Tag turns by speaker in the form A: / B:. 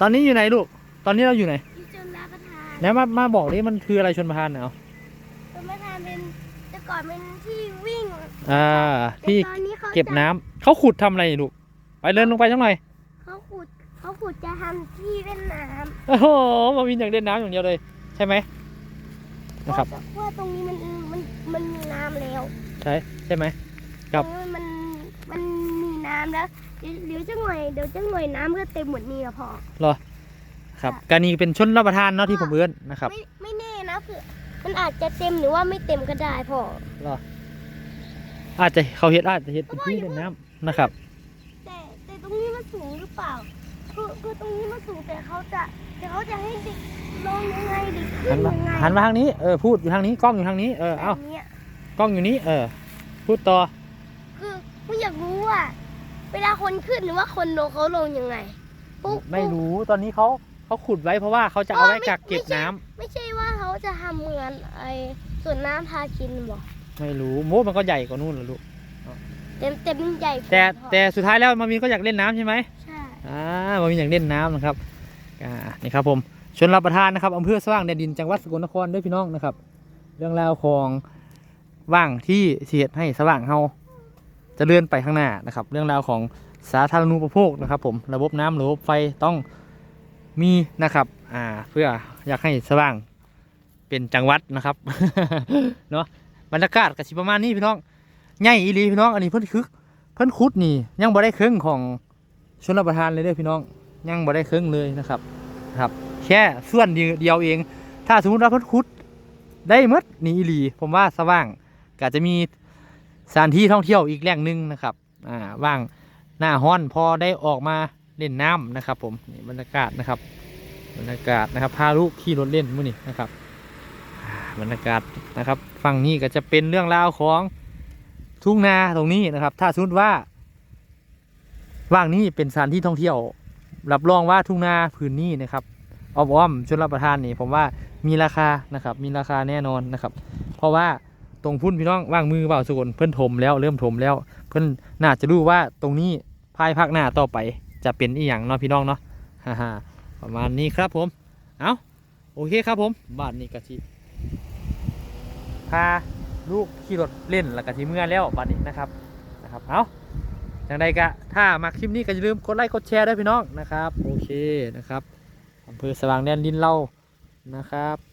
A: ตอนนี้อยู่ไหนลูก ตอนนี้เราอยู่ไหน
B: ที่ชนรับประทาน
A: ไหนมามาบอกดิมันคืออะไรชนประทานเนี่ยเอา
B: ชนประทานเป็นแต่ก่อนเป็นที่วิ่ง
A: อ่า ที่
B: แต่ตอนนี้เขา
A: เก็บ
B: จะ
A: น้ำเขาขุดทำอะไรลูก ไปเดินลงไปสักหน่อย
B: เขาขุดเขาขุดจะทำที่เล่นน้
A: โอ้โหมาวินอยากเล่นน้ำอย่างเดียวเลย ใช่ไหมำนะครับ
B: เพาเพราะว่าตรงนี้มันมันมันมีน้ำแล้ว
A: ใช่ใช่ไหม ครับ
B: ตงนี้มันมันมีน้ำแล้ว เดี๋ยวเดี๋ยวจะหน่อยเดี๋ยวจะหน่อยน้ำก็เต็มหมดนี่อะพอ
A: ครับการนี้เป็นชนรับประทานเนาะที่ผมเอื้อนนะครับ
B: ไม่ไม่แน่นะคือมันอาจจะเต็มหรือว่าไม่เต็มก็ได้พอ
A: อาจจะเขาเฮ็ดอาจจะเฮ็ดเป็นที่เล่นน้ำนะครับ
B: แต่แต่ตรงนี้มันสูงหรือเปล่า คือคือตรงนี้มันสูงแต่เขาจะแต่เขาจะให้เด็กลงยังไงเด็กขึ้
A: หั
B: น
A: นมา
B: ยังไง
A: หันมาทางนี้ เออพูดอยู่ทางนี้กล้องอยู่ทางนี้เออเอ้า
B: แบบนี้ย
A: กล้องอยู่นี้เออ พูดต่อ
B: คือผู้อยากรู้ว่า เวลาคนขึ้นหรือว่าคนลงเขาลงยังไงปุ๊บ
A: ไม่รู้ตอนนี้เขาเขาขุดไว้เพราะว่าเขาจะเอาไว้กักเก็บน้ำ
B: ไม่ใช่ว่าเขาจะทำเหมือนไอ้สวนน้ำพาคินบอก
A: ไม่รู้โมมันก็ใหญ่กว่านู่นแล้วลูก
B: เต็มเต็มใหญ่กว่า
A: แต่
B: พอ
A: แต่สุดท้ายแล้วมาวินก็อยากเล่นน้ำใช่ไหม
B: ใช่
A: อ่ามาวินอยากเล่นน้ำนะครับอ่านี่ครับผมชนรับประทานนะครับอำเภอสว่างแดนดินจังหวัดสกลนครด้วยพี่น้องนะครับ เรื่องราวของว่างที่เสียดให้สว่างเฮาเจะเลื่อนไปข้างหน้านะครับ เรื่องราวของสาธารณูปโภคนะครับผมระบบน้ำระบบไฟต้องมีนะครับอ่าเพื่ออยากให้สว่างเป็นจังหวัดนะครับเนาะบรรยากาศกับสิประมาณนี้พี่น้องใหญ่อีหลีพี่น้องอันนี้เพิ่นคึกเพิ่นขุดนี่ยังบ่ได้ครึ่งของชนรับประทานเลยเด้อพี่น้องยังบ่ได้ครึ่งเลยนะครับครับแค่ส่วนเดียวเอง ถ้าสมมติว่าเพิ่นขุดได้หมดนี่อีหลีผมว่าสว่างก็จะมี สถานที่ท่องเที่ยวอีกแหล่งหนึ่งนะครับอ่าว่างหน้าฮ้อนพอได้ออกมาเล่นน้ำนะครับ ผมนี่บรรยากาศนะครับ บรรยากาศนะครับพาลูกขี่รถเล่นมื้อนี้นะครับอ่าบรรยากาศนะครับฝั่งนี้ก็จะเป็นเรื่องราวของทุ่งนาตรงนี้นะครับ ถ้าสมมติว่า ว่างนี้เป็นสถานที่ท่องเที่ยว รับรองว่าทุ่งนาพื้นนี้นะครับอ้อมๆชนรับประทานนี่ผมว่ามีราคานะครับ มีราคาแน่นอนนะครับ เพราะว่า ตรงพุ่นพี่น้องว่างมือเปล่าสกลเพิ่นถมแล้วเริ่มถมแล้ว เพิ่นน่าจะรู้ว่าตรงนี้ภายภาคหน้าต่อไปจะเป็นอีหยังเนาะพี่น้องเนาะฮ่าๆประมาณนี้ครับผม เอาโอเคครับผมบ้านนี้กะทิพาลูกขี่รถเล่นแล้วก็ทีเมื่อแล้วบัดนี้นะครับนะครับเอาอย่างใดก็ถ้ามาคลิปนี้ก็อย่าลืมกดไลค์กดแชร์ด้วยพี่น้องนะครับ โอเคนะครับอำเภอสว่างแดนดินเรานะครับ